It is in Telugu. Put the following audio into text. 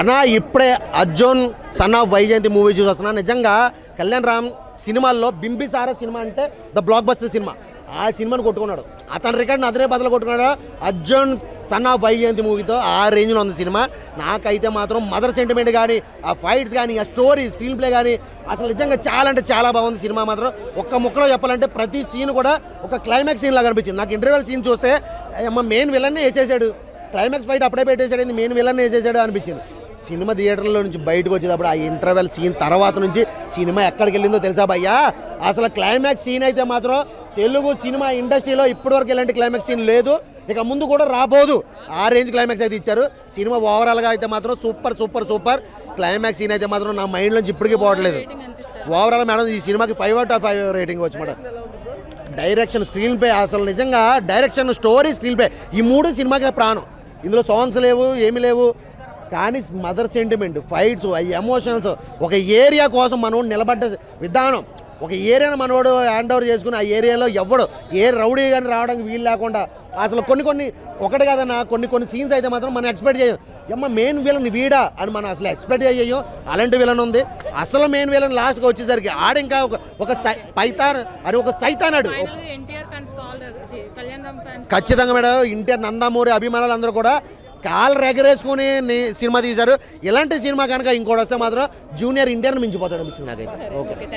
అన్న ఇప్పుడే Arjun son of Vyjayanthi movie చూసి వస్తున్నా నిజంగా కళ్యాణ్ రామ్ సినిమాల్లో బింబిసార సినిమా అంటే ద బ్లాక్ బస్టర్ సినిమా. ఆ సినిమాని కొట్టుకున్నాడు. అతని రికార్డ్ని అతనే బదులు కొట్టుకున్నాడు? అర్జున్ సన్ ఆఫ్ వైజయంతి మూవీతో ఆ రేంజ్లో ఉంది సినిమా. నాకైతే మాత్రం మదర్ సెంటిమెంట్ కానీ ఆ ఫైట్స్ కానీ ఆ స్టోరీ స్క్రీన్ ప్లే కానీ అసలు నిజంగా చాలా అంటే చాలా బాగుంది సినిమా మాత్రం. ఒక్క ముక్కలో చెప్పాలంటే ప్రతి సీన్ కూడా ఒక క్లైమాక్స్ సీన్ లాగా అనిపించింది. నాకు ఇంటర్వెల్ సీన్ చూస్తే అమ్మ మెయిన్ విలన్నే వేసేసాడు. క్లైమాక్స్ ఫైట్ అప్పుడే పెట్టేసాడు మెయిన్ విలన్ వేసేసాడు అనిపించింది. సినిమా థియేటర్లో నుంచి బయటకు వచ్చేటప్పుడు ఆ ఇంటర్వెల్ సీన్ తర్వాత నుంచి సినిమా ఎక్కడికి వెళ్ళిందో తెలుసా భయ్యా? అసలు క్లైమాక్స్ సీన్ అయితే మాత్రం తెలుగు సినిమా ఇండస్ట్రీలో ఇప్పటివరకు ఇలాంటి క్లైమాక్స్ సీన్ లేదు. ఇక ముందు కూడా రాబోదు. ఆ రేంజ్ క్లైమాక్స్ అయితే ఇచ్చారు. సినిమా ఓవరాల్గా అయితే మాత్రం super super super climax scene అయితే మాత్రం నా మైండ్ నుంచి ఇప్పటికీ పోవట్లేదు. ఓవరాల్ మేడం ఈ సినిమాకి five out of five rating వచ్చి డైరెక్షన్ స్క్రీన్ ప్లే అసలు నిజంగా డైరెక్షన్ స్టోరీ స్క్రీన్ ప్లే ఈ మూడు సినిమాకి ప్రాణం. ఇందులో సాంగ్స్ లేవు ఏమీ లేవు. కానీ మదర్ సెంటిమెంట్ ఫైట్స్ అవి ఎమోషన్స్ ఒక ఏరియా కోసం మనోడు నిలబడ్డ విధానం. ఒక ఏరియాను మనోడు హ్యాండ్ ఓవర్ చేసుకుని ఆ ఏరియాలో ఎవడు ఏ రౌడీ కానీ రావడానికి వీలు లేకుండా అసలు కొన్ని కొన్ని ఒకటి కదన్నా కొన్ని కొన్ని సీన్స్ అయితే మాత్రం మనం ఎక్స్పెక్ట్ చేయం అమ్మ మెయిన్ విలన్ వీడా అని మనం అసలు ఎక్స్పెక్ట్ చేయం అలాంటి విలన్ ఉంది. అసలు మెయిన్ విలన్ లాస్ట్కి వచ్చేసరికి ఆడ ఇంకా ఒక ఒక సై- పైతాన్ అని ఒక సైతానాడు ఖచ్చితంగా మేడం ఇంటర్ నందమూరి అభిమానులు అందరూ కూడా కాలు రెగరేసుకుని సినిమా తీశారు. ఇలాంటి సినిమా కనుక ఇంకోటి వస్తే మాత్రం జూనియర్ ఇండియన్ మించిపోతాడు అనిపించింది నాకైతే. ఓకే.